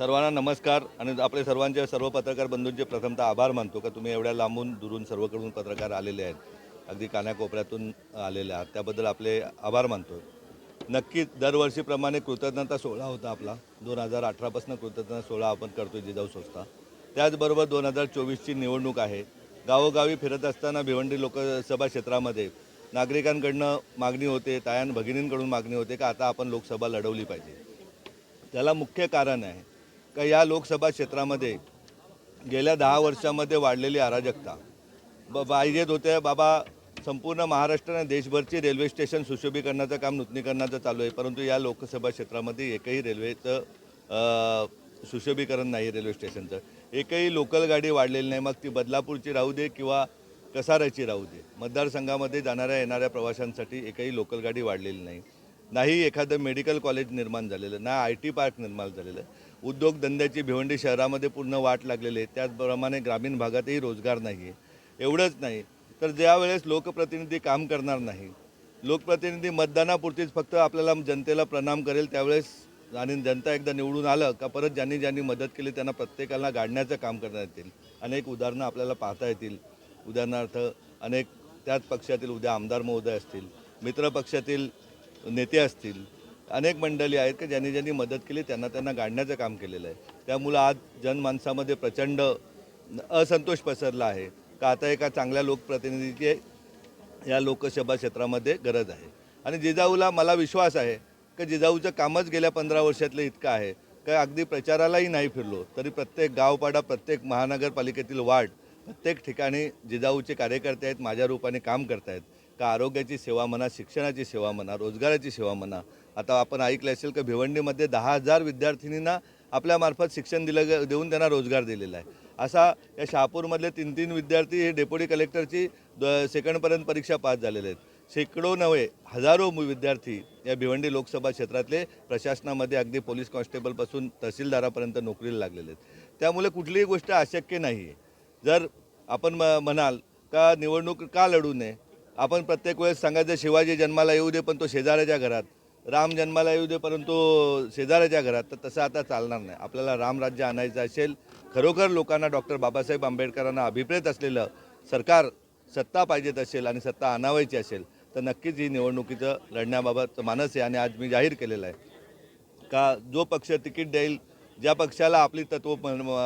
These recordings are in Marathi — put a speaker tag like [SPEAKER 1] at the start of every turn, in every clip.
[SPEAKER 1] सर्वांना नमस्कार आणि आपले सर्वांचे सर्व पत्रकार बंधूंचे प्रथमतः आभार मानतो का तुम्ही एवढ्या लांबून दुरून सर्वकडून पत्रकार आलेले आहेत. अगदी कानाकोपऱ्यातून आलेले आहात. त्याबद्दल आपले आभार मानतो. नक्कीच दरवर्षीप्रमाणे कृतज्ञता सोहळा होता आपला. दोन हजार अठरापासून कृतज्ञता सोहळा आपण करतो जिजाऊ संस्था. त्याचबरोबर दोन हजार चोवीसची निवडणूक आहे. गावोगावी फिरत असताना भिवंडी लोकसभा क्षेत्रामध्ये नागरिकांकडनं मागणी होते तायान भगिनींकडून मागणी होते का आता आपण लोकसभा लढवली पाहिजे. त्याला मुख्य कारण आहे का या लोकसभा क्षेत्रामध्ये गेल्या दहा वर्षामध्ये वाढलेली अराजकता. ब पाहिजेत होते बाबा संपूर्ण महाराष्ट्र आणि देशभरची रेल्वे स्टेशन सुशोभीकरणाचं काम नूतनीकरणाचं चालू आहे. परंतु या लोकसभा क्षेत्रामध्ये एकही रेल्वेचं सुशोभीकरण नाही रेल्वे स्टेशनचं. एकही लोकल गाडी वाढलेली नाही. मग ती बदलापूरची राहू दे किंवा कसाऱ्याची राहू दे. मतदारसंघामध्ये जाणाऱ्या येणाऱ्या प्रवाशांसाठी एकही लोकल गाडी वाढलेली नाही. नाही एखादं मेडिकल कॉलेज निर्माण झालेलं ना आय टी पार्क निर्माण झालेलं. उद्योगधंद्याची भिवंडी शहरामध्ये पूर्ण वाट लागलेली आहे. त्याचप्रमाणे ग्रामीण भागातही रोजगार नाही आहे. एवढंच नाही. तर ज्यावेळेस लोकप्रतिनिधी काम करणार नाही लोकप्रतिनिधी मतदानापुरतीच फक्त आपल्याला जनतेला प्रणाम करेल त्यावेळेस आणि जनता एकदा निवडून आलं का परत ज्यांनी ज्यांनी मदत केली त्यांना प्रत्येकाला गाडण्याचं काम करण्यात येतील. अनेक उदाहरणं आपल्याला पाहता येतील. उदाहरणार्थ अनेक त्याच पक्षातील उद्या आमदार महोदय असतील मित्र पक्षातील नेते असतील अनेक मंडळी आहेत की ज्यांनी ज्यांनी मदत केली त्यांना त्यांना गाडण्याचं काम केलेलं आहे. त्यामुळं आज जनमानसामध्ये प्रचंड असंतोष पसरला आहे. का आता एका चांगल्या लोकप्रतिनिधीची या लोकसभा क्षेत्रामध्ये गरज आहे. आणि जिजाऊला मला विश्वास आहे की जिजाऊचं कामच गेल्या पंधरा वर्षातलं इतकं आहे. का अगदी प्रचारालाही नाही फिरलो तरी प्रत्येक गावपाडा प्रत्येक महानगरपालिकेतील वार्ड प्रत्येक ठिकाणी जिजाऊचे कार्यकर्ते आहेत माझ्या रूपाने काम करतायत. का आरोग्याची सेवा म्हणा शिक्षणाची सेवा म्हणा रोजगाराची सेवा म्हणा आता आपण ऐकलं असेल की भिवंडीमध्ये दहा हजार विद्यार्थिनींना आपल्यामार्फत शिक्षण दिलं ग- देऊन त्यांना रोजगार दिलेला आहे. असा या शहापूरमधले तीन तीन विद्यार्थी हे डेप्युटी कलेक्टरची द सेकंडपर्यंत परीक्षा पास झालेले आहेत. शेकडो नव्हे हजारो मु- विद्यार्थी या भिवंडी लोकसभा क्षेत्रातले प्रशासनामध्ये अगदी पोलीस कॉन्स्टेबलपासून तहसीलदारापर्यंत नोकरीला लागलेले आहेत. त्यामुळे कुठलीही गोष्ट अशक्य नाही. आहे जर आपण म म्हणाल का निवडणूक का लढू नये? आपण प्रत्येक वेळेस सांगायचं शिवाजी जन्माला येऊ दे पण तो शेजाऱ्याच्या घरात. राम जन्माला येऊ दे परंतु शेजाऱ्याच्या घरात तर तसं आता चालणार नाही. आपल्याला रामराज्य आणायचं असेल खरोखर लोकांना डॉक्टर बाबासाहेब आंबेडकरांना अभिप्रेत असलेलं सरकार सत्ता पाहिजेत असेल आणि सत्ता आणावायची असेल तर नक्कीच ही निवडणुकीचं लढण्याबाबत मानस आहे आणि आज मी जाहीर केलेलं आहे. का जो पक्ष तिकीट देईल ज्या पक्षाला आपली तत्व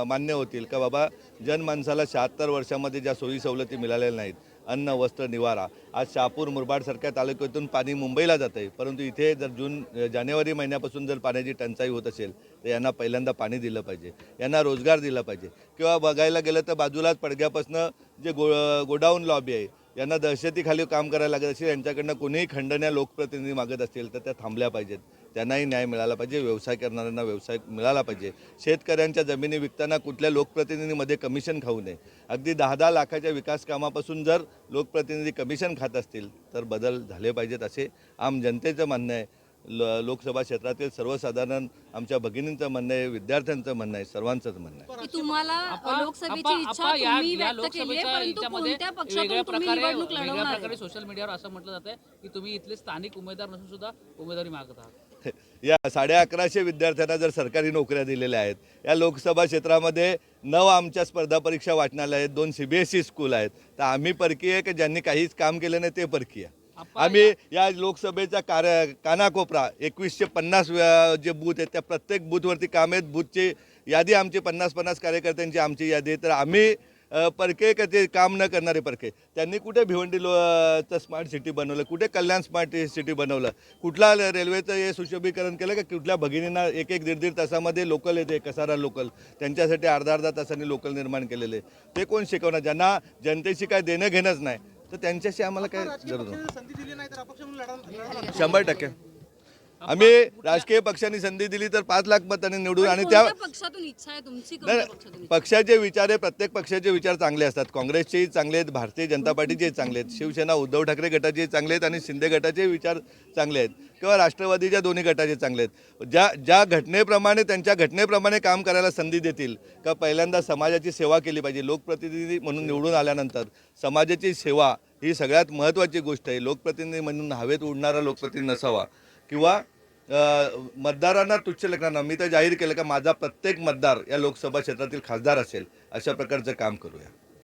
[SPEAKER 1] मान्य होतील का बाबा जनमानसाला शहात्तर वर्षामध्ये ज्या सोयी सवलती मिळालेल्या नाहीत अन्न वस्त्र निवारा आज शहापूर मुरबाडसारख्या तालुक्यातून पाणी मुंबईला जात आहे परंतु इथे जर जून जानेवारी महिन्यापासून जर पाण्याची टंचाई होत असेल तर यांना पहिल्यांदा पाणी दिलं पाहिजे यांना रोजगार दिला पाहिजे. किंवा बघायला गेलं तर बाजूलाच पडग्यापासून जे गो गोडाऊन लॉबी आहे यांना दहशतीखाली काम करायला लागत असेल यांच्याकडनं कोणीही खंडण्या लोकप्रतिनिधी मागत असतील तर त्या थांबल्या पाहिजेत. त्यांनाही न्याय मिळाला पाहिजे व्यवसाय करणाऱ्यांना व्यवसाय मिळाला पाहिजे. शेतकऱ्यांच्या जमिनी विकताना कुठल्या लोकप्रतिनिधीमध्ये कमिशन खाऊ नये. अगदी दहा दहा लाखाच्या विकास कामापासून जर लोकप्रतिनिधी कमिशन खात असतील तर बदल झाले पाहिजेत असे आम जनतेचं म्हणणं आहे. ल लोकसभा क्षेत्रातील सर्वसाधारण आमच्या भगिनींचं म्हणणं आहे विद्यार्थ्यांचं म्हणणं आहे सर्वांचंच म्हणणं आहे.
[SPEAKER 2] की तुम्हाला लोकसभेची इच्छा तुम्ही व्यक्त केली आहे परंतु
[SPEAKER 3] याच्यामध्ये
[SPEAKER 2] कोणत्या पक्षातून तुम्ही
[SPEAKER 3] प्रकारे
[SPEAKER 2] निवडणूक लढवणार
[SPEAKER 3] प्रकारे
[SPEAKER 2] आहे?
[SPEAKER 3] सोशल मीडियावर असं म्हटलं जात आहे की तुम्ही इथले स्थानिक उमेदवार नसून सुद्धा उमेदवारी मागत आहात.
[SPEAKER 1] या साडे अकराशे विद्यार्थ्यांना जर सरकारी नोकऱ्या दिलेल्या आहेत या लोकसभा क्षेत्रामध्ये नऊ आमच्या स्पर्धा परीक्षा वाचनालय आहेत दोन C B S E school आहेत. तर आम्ही परकीय की? ज्यांनी काहीच काम केलं नाही ते परकीय आम्ही या लोकसभेचा कार्य कानाकोपरा एकवीसशे पन्नास जे बूथ आहेत त्या प्रत्येक बूथवरती काम आहेत. बूथची यादी आमची पन्नास पन्नास कार्यकर्त्यांची आमची यादी आहे. तर आम्ही परके का ते काम न करणारे परके त्यांनी कुठे भिवंडी लो चं स्मार्ट सिटी बनवलं? कुठे कल्याण स्मार्ट सिटी बनवलं? कुठला रेल्वेचं हे सुशोभीकरण केलं का? कुठल्या भगिनींना एक एक दीड दीड तासामध्ये लोकल येते कसारा लोकल. त्यांच्यासाठी अर्धा अर्धा तासांनी लोकल निर्माण केलेले. ते कोण शिकवणार? ज्यांना जनतेशी काय देणं घेणंच नाही. तर त्यांच्याशी आम्हाला काय.
[SPEAKER 4] संधी दिली नाही तर अपक्ष म्हणून लढा- लढा
[SPEAKER 1] शंभर टक्के आम्ही राजकीय पक्षांनी संधी दिली तर पाच लाख मतांनी निवडून आणि त्या
[SPEAKER 2] पक्षातून इच्छा आहे तुमची? कोणत्या पक्षातून
[SPEAKER 1] पक्षाचे विचार आहे प्रत्येक पक्षाचे विचार चांगले असतात. काँग्रेसचेही चांगले आहेत भारतीय जनता पार्टीचेही चांगले आहेत. शिवसेना उद्धव ठाकरे गटाचे चांगले आहेत आणि शिंदे गटाचे विचार चांगले आहेत. किंवा राष्ट्रवादीच्या दोन्ही गटाचे चांगले आहेत. ज्या ज्या घटनेप्रमाणे त्यांच्या घटनेप्रमाणे काम करायला संधी देतील का पहिल्यांदा समाजाची सेवा केली पाहिजे लोकप्रतिनिधी म्हणून निवडून आल्यानंतर समाजाची सेवा ही सगळ्यात महत्त्वाची गोष्ट आहे. लोकप्रतिनिधी म्हणून हवेत उडणारा लोकप्रतिनिधी नसावा. किंवा मतदारांना तुच्छ लेखणार मी तर जाहीर केलं का माझा प्रत्येक मतदार या लोकसभा क्षेत्रातील खासदार असेल अशा प्रकारचं काम करूया.